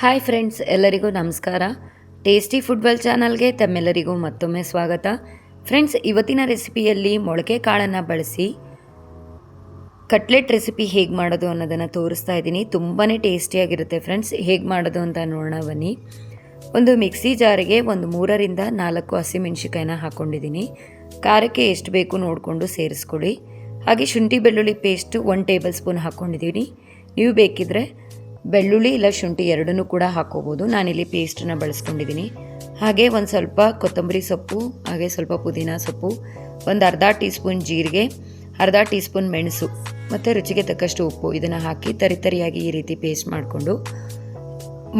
Hi friends ಎಲ್ಲರಿಗೂ ನಮಸ್ಕಾರ. Tasty football ಚಾನಲ್ಗೆ ತಮ್ಮೆಲ್ಲರಿಗೂ ಮತ್ತೊಮ್ಮೆ ಸ್ವಾಗತ. ಫ್ರೆಂಡ್ಸ್ ಇವತ್ತಿನ ರೆಸಿಪಿಯಲ್ಲಿ ಮೊಳಕೆ ಕಾಳನ್ನು ಬಳಸಿ ಕಟ್ಲೆಟ್ ರೆಸಿಪಿ ಹೇಗೆ ಮಾಡೋದು ಅನ್ನೋದನ್ನು ತೋರಿಸ್ತಾ ಇದ್ದೀನಿ. ತುಂಬಾ ಟೇಸ್ಟಿಯಾಗಿರುತ್ತೆ ಫ್ರೆಂಡ್ಸ್ ಹೇಗೆ ಮಾಡೋದು ಅಂತ ನೋಡೋಣ ಬನ್ನಿ. ಒಂದು ಮಿಕ್ಸಿ ಜಾರಿಗೆ ಒಂದು ಮೂರರಿಂದ ನಾಲ್ಕು ಹಸಿಮೆಣ್ಸಿಕಾಯಿನ ಹಾಕ್ಕೊಂಡಿದ್ದೀನಿ ಖಾರಕ್ಕೆ ಎಷ್ಟು ಬೇಕು ನೋಡಿಕೊಂಡು ಸೇರಿಸ್ಕೊಳ್ಳಿ. ಹಾಗೆ ಶುಂಠಿ ಬೆಳ್ಳುಳ್ಳಿ ಪೇಸ್ಟು ಒನ್ ಟೇಬಲ್ ಸ್ಪೂನ್ ಹಾಕ್ಕೊಂಡಿದ್ದೀನಿ ನೀವು ಬೇಕಿದ್ರೆ ಬೆಳ್ಳುಳ್ಳಿ, ಇಲ್ಲ ಶುಂಠಿ ಎರಡನ್ನೂ ಕೂಡ ಹಾಕ್ಕೋಬೋದು. ನಾನಿಲ್ಲಿ ಪೇಸ್ಟನ್ನು ಬಳಸ್ಕೊಂಡಿದ್ದೀನಿ. ಹಾಗೆ ಒಂದು ಸ್ವಲ್ಪ ಕೊತ್ತಂಬರಿ ಸೊಪ್ಪು, ಹಾಗೆ ಸ್ವಲ್ಪ ಪುದೀನ ಸೊಪ್ಪು, ಒಂದು ಅರ್ಧ ಟೀ ಸ್ಪೂನ್ ಜೀರಿಗೆ, ಅರ್ಧ ಟೀ ಸ್ಪೂನ್ ಮೆಣಸು, ಮತ್ತು ರುಚಿಗೆ ತಕ್ಕಷ್ಟು ಉಪ್ಪು ಇದನ್ನು ಹಾಕಿ ತರಿತರಿಯಾಗಿ ಈ ರೀತಿ ಪೇಸ್ಟ್ ಮಾಡಿಕೊಂಡು,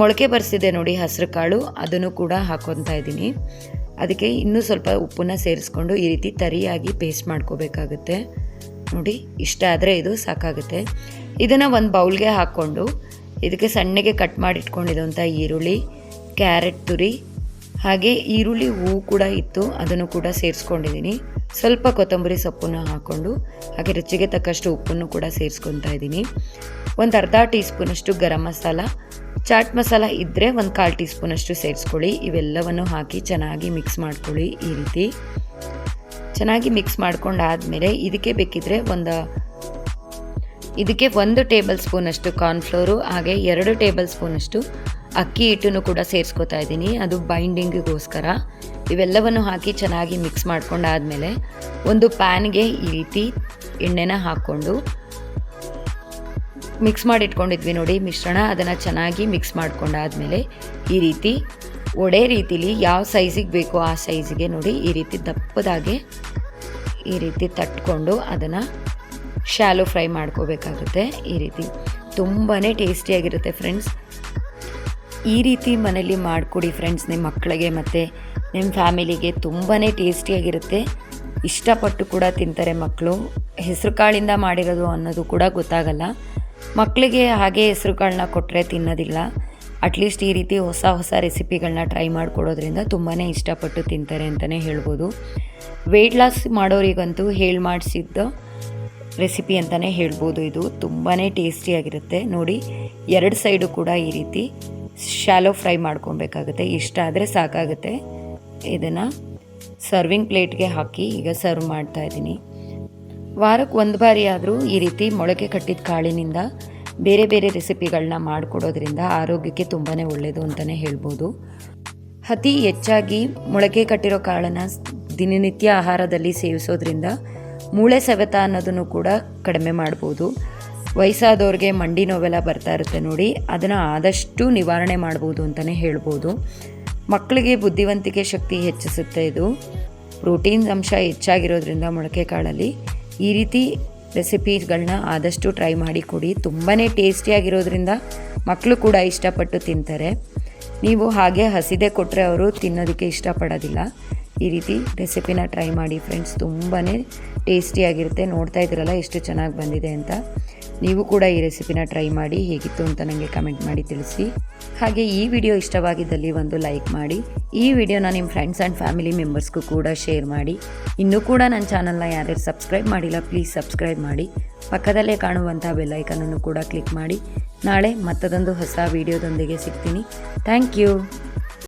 ಮೊಳಕೆ ಬರ್ಸಿದೆ ನೋಡಿ ಹಸಿರು ಕಾಳು ಅದನ್ನು ಕೂಡ ಹಾಕೊತಾ ಇದ್ದೀನಿ. ಅದಕ್ಕೆ ಇನ್ನೂ ಸ್ವಲ್ಪ ಉಪ್ಪನ್ನು ಸೇರಿಸ್ಕೊಂಡು ಈ ರೀತಿ ತರಿಯಾಗಿ ಪೇಸ್ಟ್ ಮಾಡ್ಕೋಬೇಕಾಗುತ್ತೆ. ನೋಡಿ, ಇಷ್ಟ ಆದರೆ ಇದು ಸಾಕಾಗುತ್ತೆ. ಇದನ್ನು ಒಂದು ಬೌಲ್ಗೆ ಹಾಕ್ಕೊಂಡು ಇದಕ್ಕೆ ಸಣ್ಣಗೆ ಕಟ್ ಮಾಡಿ ಇಟ್ಕೊಂಡಿರುವಂಥ ಈರುಳ್ಳಿ, ಕ್ಯಾರೆಟ್ ತುರಿ, ಹಾಗೆ ಈರುಳ್ಳಿ ಹೂವು ಕೂಡ ಇತ್ತು, ಅದನ್ನು ಕೂಡ ಸೇರಿಸ್ಕೊಂಡಿದ್ದೀನಿ. ಸ್ವಲ್ಪ ಕೊತ್ತಂಬರಿ ಸೊಪ್ಪನ್ನು ಹಾಕ್ಕೊಂಡು ಹಾಗೆ ರುಚಿಗೆ ತಕ್ಕಷ್ಟು ಉಪ್ಪನ್ನು ಕೂಡ ಸೇರಿಸ್ಕೊತಾ ಇದ್ದೀನಿ. ಒಂದು ಅರ್ಧ ಟೀ ಸ್ಪೂನಷ್ಟು ಗರಂ ಮಸಾಲ, ಚಾಟ್ ಮಸಾಲ ಇದ್ದರೆ ಒಂದು ಕಾಲು ಟೀ ಸ್ಪೂನಷ್ಟು ಸೇರಿಸ್ಕೊಳ್ಳಿ. ಇವೆಲ್ಲವನ್ನು ಹಾಕಿ ಚೆನ್ನಾಗಿ ಮಿಕ್ಸ್ ಮಾಡ್ಕೊಳ್ಳಿ ಈ ರೀತಿ. ಚೆನ್ನಾಗಿ ಮಿಕ್ಸ್ ಮಾಡ್ಕೊಂಡಾದಮೇಲೆ ಇದಕ್ಕೆ ಬೇಕಿದ್ರೆ ಒಂದು ಇದಕ್ಕೆ ಒಂದು ಟೇಬಲ್ ಸ್ಪೂನಷ್ಟು ಕಾರ್ನ್ಫ್ಲೋರು, ಹಾಗೆ ಎರಡು ಟೇಬಲ್ ಸ್ಪೂನಷ್ಟು ಅಕ್ಕಿ ಹಿಟ್ಟನ್ನು ಕೂಡ ಸೇರಿಸ್ಕೊತಾ ಇದ್ದೀನಿ. ಅದು ಬೈಂಡಿಂಗಿಗೋಸ್ಕರ. ಇವೆಲ್ಲವನ್ನು ಹಾಕಿ ಚೆನ್ನಾಗಿ ಮಿಕ್ಸ್ ಮಾಡ್ಕೊಂಡಾದಮೇಲೆ ಒಂದು ಪ್ಯಾನ್ಗೆ ಈ ರೀತಿ ಎಣ್ಣೆನ ಹಾಕ್ಕೊಂಡು ಮಿಕ್ಸ್ ಮಾಡಿಟ್ಕೊಂಡಿದ್ವಿ ನೋಡಿ ಮಿಶ್ರಣ. ಅದನ್ನು ಚೆನ್ನಾಗಿ ಮಿಕ್ಸ್ ಮಾಡ್ಕೊಂಡಾದಮೇಲೆ ಈ ರೀತಿ ಒಡೆ ರೀತಿಲಿ ಯಾವ ಸೈಜಿಗೆ ಬೇಕೋ ಆ ಸೈಜಿಗೆ ನೋಡಿ ಈ ರೀತಿ ದಪ್ಪದಾಗೆ ಈ ರೀತಿ ತಟ್ಕೊಂಡು ಅದನ್ನು ಶಾಲೋ ಫ್ರೈ ಮಾಡ್ಕೋಬೇಕಾಗುತ್ತೆ ಈ ರೀತಿ. ತುಂಬಾ ಟೇಸ್ಟಿಯಾಗಿರುತ್ತೆ ಫ್ರೆಂಡ್ಸ್ ಈ ರೀತಿ ಮನೇಲಿ ಮಾಡಿಕೊಡಿ ಫ್ರೆಂಡ್ಸ್ ನಿಮ್ಮ ಮಕ್ಕಳಿಗೆ ಮತ್ತು ನಿಮ್ಮ ಫ್ಯಾಮಿಲಿಗೆ ತುಂಬಾ ಟೇಸ್ಟಿಯಾಗಿರುತ್ತೆ ಇಷ್ಟಪಟ್ಟು ಕೂಡ ತಿಂತಾರೆ ಮಕ್ಕಳು ಹೆಸರು ಕಾಳಿಂದ ಮಾಡಿರೋದು ಅನ್ನೋದು ಕೂಡ ಗೊತ್ತಾಗಲ್ಲ. ಮಕ್ಕಳಿಗೆ ಹಾಗೆ ಹೆಸರು ಕಾಳನ್ನ ಕೊಟ್ಟರೆ ತಿನ್ನೋದಿಲ್ಲ. ಅಟ್ಲೀಸ್ಟ್ ಈ ರೀತಿ ಹೊಸ ಹೊಸ ರೆಸಿಪಿಗಳನ್ನ ಟ್ರೈ ಮಾಡಿಕೊಡೋದ್ರಿಂದ ತುಂಬಾ ಇಷ್ಟಪಟ್ಟು ತಿಂತಾರೆ ಅಂತಲೇ ಹೇಳ್ಬೋದು. ವೆಯ್ಟ್ ಲಾಸ್ ಮಾಡೋರಿಗಂತೂ ಹೇಳಿ ಮಾಡಿಸಿದ್ದ ರೆಸಿಪಿ ಅಂತಲೇ ಹೇಳ್ಬೋದು ಇದು. ತುಂಬಾ ಟೇಸ್ಟಿಯಾಗಿರುತ್ತೆ ನೋಡಿ, ಎರಡು ಸೈಡು ಕೂಡ ಈ ರೀತಿ ಶಾಲೋ ಫ್ರೈ ಮಾಡ್ಕೊಬೇಕಾಗುತ್ತೆ. ಇಷ್ಟ ಆದರೆ ಸಾಕಾಗುತ್ತೆ. ಇದನ್ನು ಸರ್ವಿಂಗ್ ಪ್ಲೇಟ್ಗೆ ಹಾಕಿ ಈಗ ಸರ್ವ್ ಮಾಡ್ತಾ ಇದ್ದೀನಿ. ವಾರಕ್ಕೆ ಒಂದು ಬಾರಿ ಆದರೂ ಈ ರೀತಿ ಮೊಳಕೆ ಕಟ್ಟಿದ ಕಾಳಿನಿಂದ ಬೇರೆ ಬೇರೆ ರೆಸಿಪಿಗಳನ್ನ ಮಾಡಿಕೊಡೋದ್ರಿಂದ ಆರೋಗ್ಯಕ್ಕೆ ತುಂಬಾ ಒಳ್ಳೆಯದು ಅಂತಲೇ ಹೇಳ್ಬೋದು. ಅತಿ ಹೆಚ್ಚಾಗಿ ಮೊಳಕೆ ಕಟ್ಟಿರೋ ಕಾಳನ್ನು ದಿನನಿತ್ಯ ಆಹಾರದಲ್ಲಿ ಸೇವಿಸೋದ್ರಿಂದ ಮೂಳೆ ಸವೆತ ಅನ್ನೋದನ್ನು ಕೂಡ ಕಡಿಮೆ ಮಾಡ್ಬೋದು. ವಯಸ್ಸಾದವ್ರಿಗೆ ಮಂಡಿ ನೋವೆಲ್ಲ ಬರ್ತಾ ಇರುತ್ತೆ ನೋಡಿ, ಅದನ್ನು ಆದಷ್ಟು ನಿವಾರಣೆ ಮಾಡ್ಬೋದು ಅಂತಲೇ ಹೇಳ್ಬೋದು. ಮಕ್ಕಳಿಗೆ ಬುದ್ಧಿವಂತಿಕೆ ಶಕ್ತಿ ಹೆಚ್ಚಿಸುತ್ತೆ ಇದು. ಪ್ರೋಟೀನ್ ಅಂಶ ಹೆಚ್ಚಾಗಿರೋದ್ರಿಂದ ಮೊಳಕೆ ಕಾಳಲ್ಲಿ ಈ ರೀತಿ ರೆಸಿಪೀಸ್ಗಳನ್ನ ಆದಷ್ಟು ಟ್ರೈ ಮಾಡಿ ಕೊಡಿ. ತುಂಬಾ ಟೇಸ್ಟಿಯಾಗಿರೋದ್ರಿಂದ ಮಕ್ಕಳು ಕೂಡ ಇಷ್ಟಪಟ್ಟು ತಿಂತಾರೆ. ನೀವು ಹಾಗೆ ಹಸಿದೆ ಕೊಟ್ಟರೆ ಅವರು ತಿನ್ನೋದಕ್ಕೆ ಇಷ್ಟಪಡೋದಿಲ್ಲ. ಈ ರೀತಿ ರೆಸಿಪಿನ ಟ್ರೈ ಮಾಡಿ ಫ್ರೆಂಡ್ಸ್. ತುಂಬಾ ಟೇಸ್ಟಿಯಾಗಿರುತ್ತೆ ನೋಡ್ತಾ ಇದ್ದೀರಲ್ಲ ಎಷ್ಟು ಚೆನ್ನಾಗಿ ಬಂದಿದೆ ಅಂತ. ನೀವು ಕೂಡ ಈ ರೆಸಿಪಿನ ಟ್ರೈ ಮಾಡಿ ಹೇಗಿತ್ತು ಅಂತ ನನಗೆ ಕಮೆಂಟ್ ಮಾಡಿ ತಿಳಿಸಿ. ಹಾಗೆ ಈ ವಿಡಿಯೋ ಇಷ್ಟವಾಗಿದ್ದಲ್ಲಿ ಒಂದು ಲೈಕ್ ಮಾಡಿ. ಈ ವಿಡಿಯೋನ ನಿಮ್ಮ ಫ್ರೆಂಡ್ಸ್ ಆ್ಯಂಡ್ ಫ್ಯಾಮಿಲಿ ಮೆಂಬರ್ಸ್ಗೂ ಕೂಡ ಶೇರ್ ಮಾಡಿ. ಇನ್ನೂ ಕೂಡ ನನ್ನ ಚಾನಲ್ನ ಯಾರ್ಯಾರು ಸಬ್ಸ್ಕ್ರೈಬ್ ಮಾಡಿಲ್ಲ, ಪ್ಲೀಸ್ ಸಬ್ಸ್ಕ್ರೈಬ್ ಮಾಡಿ. ಪಕ್ಕದಲ್ಲೇ ಕಾಣುವಂಥ ಬೆಲ್ಲೈಕನನ್ನು ಕೂಡ ಕ್ಲಿಕ್ ಮಾಡಿ. ನಾಳೆ ಮತ್ತದೊಂದು ಹೊಸ ವಿಡಿಯೋದೊಂದಿಗೆ ಸಿಗ್ತೀನಿ. Thank you.